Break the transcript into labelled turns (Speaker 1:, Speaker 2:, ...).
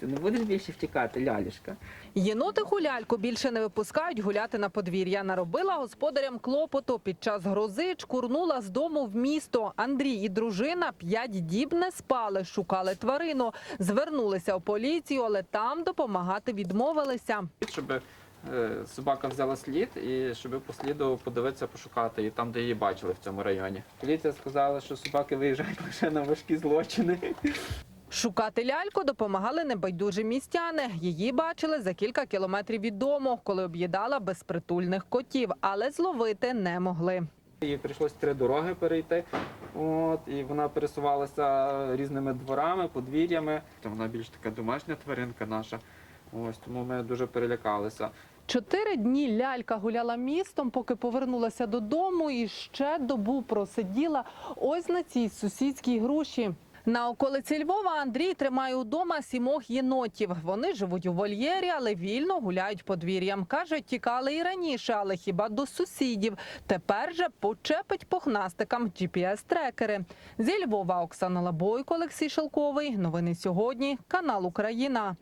Speaker 1: Ти не будеш більше втікати, лялюшка.
Speaker 2: Єнотиху ляльку більше не випускають гуляти на подвір'я. Наробила господарям клопоту. Під час грози чкурнула з дому в місто. Андрій і дружина п'ять діб не спали, шукали тварину. Звернулися у поліцію, але там допомагати відмовилися.
Speaker 3: щоб е, собака взяла слід і щоб по сліду подивитися, пошукати і там, де її бачили в цьому районі. Поліція сказала, що собаки виїжджають лише на важкі злочини.
Speaker 2: Шукати ляльку допомагали небайдужі містяни. Її бачили за кілька кілометрів від дому, коли об'їдала безпритульних котів, але зловити не могли.
Speaker 3: Їй прийшлось три дороги перейти. От, і вона пересувалася різними дворами, подвір'ями. Вона більш така домашня тваринка наша. Ось тому ми дуже перелякалися.
Speaker 2: Чотири дні лялька гуляла містом, поки повернулася додому і ще добу просиділа ось на цій сусідській груші. На околиці Львова Андрій тримає удома сімох єнотів. Вони живуть у вольєрі, але вільно гуляють подвір'ям. Каже, тікали і раніше, але хіба до сусідів. Тепер же почепить пухнастикам GPS-трекери. Зі Львова Оксана Лабойко, Олексій Шелковий. Новини сьогодні. Канал Україна.